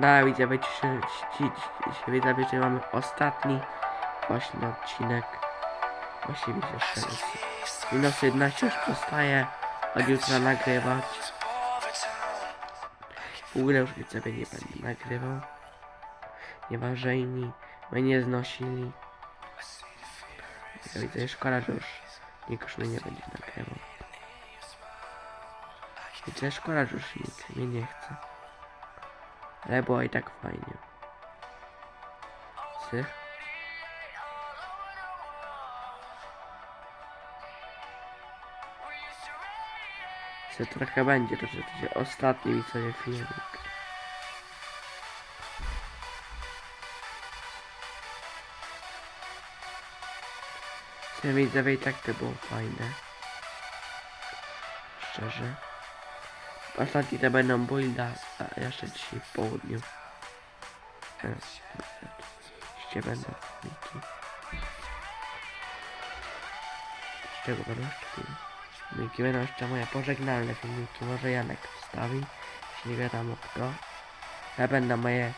No widzowie, dzisiaj, dzisiaj, dzisiaj widzowie, że mamy ostatni właśnie odcinek. Właściwie jeszcze jest. Minus 11 już zostaje od jutra nagrywać. W ogóle już widzowie nie będę nagrywał. Nie ma, że inni mnie znosili. Ja widzę, szkoda, że już nikt mnie nie będzie nagrywał. Widzę, szkoda, że już nikt mnie nie chce. Ale było i tak fajnie. Sych. Co trochę będzie, to że ostatni mi sobie filmik. Co widzowie i tak to było fajne. Szczerze. Ostatni to będą builda, jeszcze dzisiaj w południu. Jeszcze będą filmiki. Z czego będą jeszcze filmiki? Filmiki będą jeszcze moje pożegnalne filmiki. Może Janek wstawi, jeśli nie wiadomo kto. Ale będą moje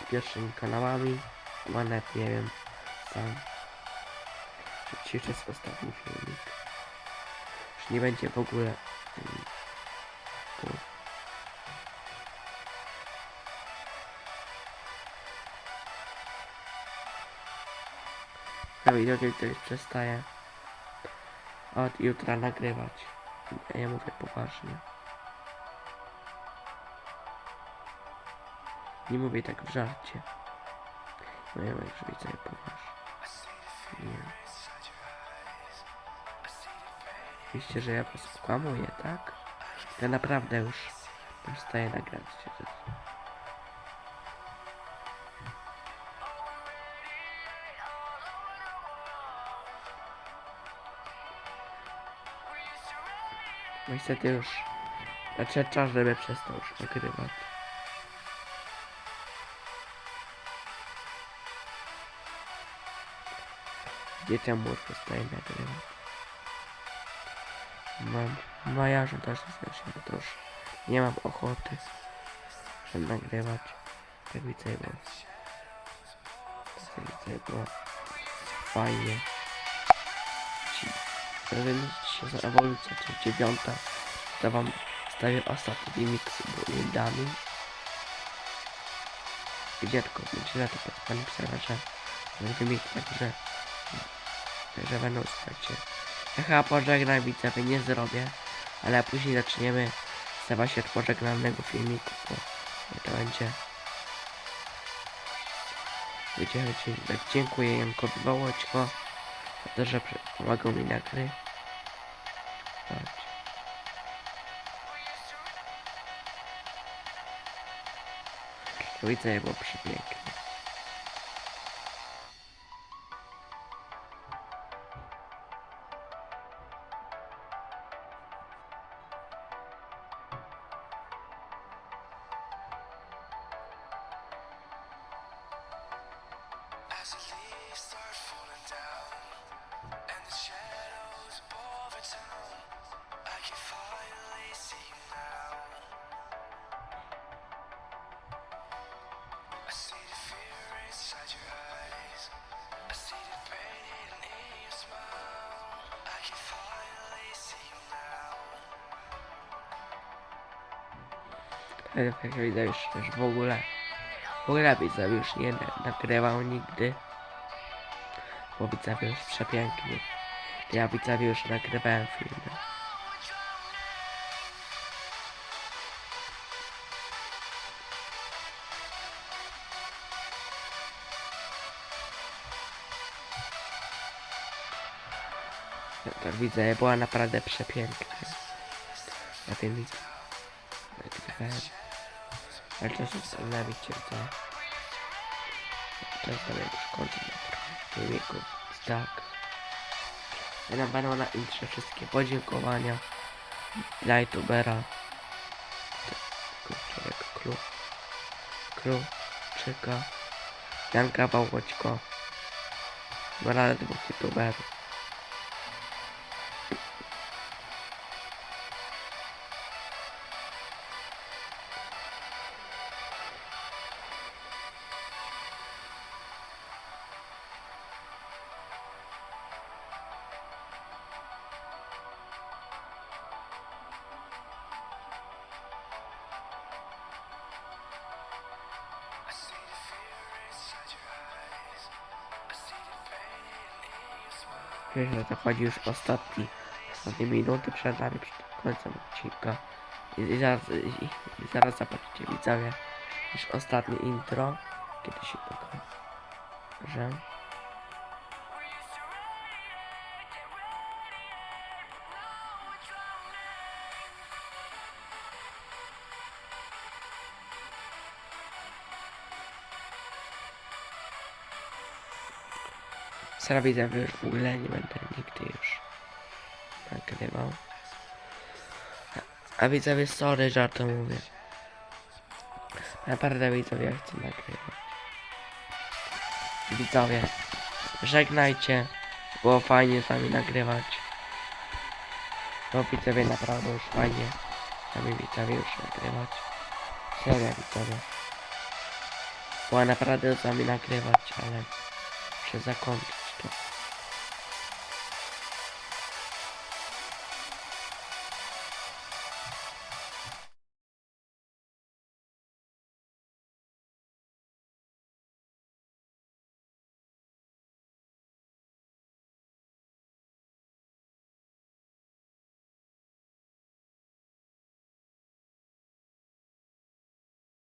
z pierwszymi kanałami. Nawet nie wiem sam. Dzisiejszy jest ostatni filmik. Już nie będzie w ogóle Na wideo już przestaję od jutra nagrywać. Ja mówię poważnie. Nie mówię tak w żarcie. No ja mówię, że widzę poważnie. Nie. Oczywiście, że ja was kłamuję, tak? Ja naprawdę już przestaję nagrać Niestety już nadszedł czas, żeby przestał już nagrywać. Dzieciom już przestaje nagrywać. Mam majarzem też jest bo to już nie mam ochoty, żeby nagrywać. Tak widzę, bo tak widzę, było fajnie. Dzisiaj za ewolucja, to dziewiąta, to wam stawię ostatni filmik z buildami. Gdzie tylko będzie na to pod pisała, że ten filmik także, że będą słuchajcie. Ja chyba pożegnam widzowie nie zrobię, ale później zaczniemy stawać się od pożegnalnego filmiku, bo to będzie tak dziękuję Jankowi Wołoćko za to, że pomagał mi na gry. Widzę, jak było przepięknie. Jak widzę już, w ogóle w ogóle widzę już nie na- nagrywał nigdy bo widzę już przepięknie ja widzę już nagrywałem filmy tak widzę, była naprawdę przepięknie ja wiem nagrywałem ale to jest na wiecie co? To jest już kończę na filmiku tak. Ja będą na intrze wszystkie podziękowania dla youtubera. Kurczę jak klu klu czyka Janka Wołoćko Morale dwóch youtuberów To chodzi już ostatni, ostatnie minuty przed nami, przed końcem odcinka. I, i, zaraz, i, i zaraz zobaczycie widzowie, już ostatnie intro, kiedy się pokaże. Że już w ogóle nie będę nigdy już nagrywał. A, a widzowie, sorry, że to mówię. Naprawdę widzowie, chcę nagrywać. Widzowie, żegnajcie. Było fajnie z wami nagrywać. No widzowie, naprawdę już fajnie. Z wami widzowie już nagrywać. Serio widzowie. Było naprawdę z wami nagrywać, ale przez zakąt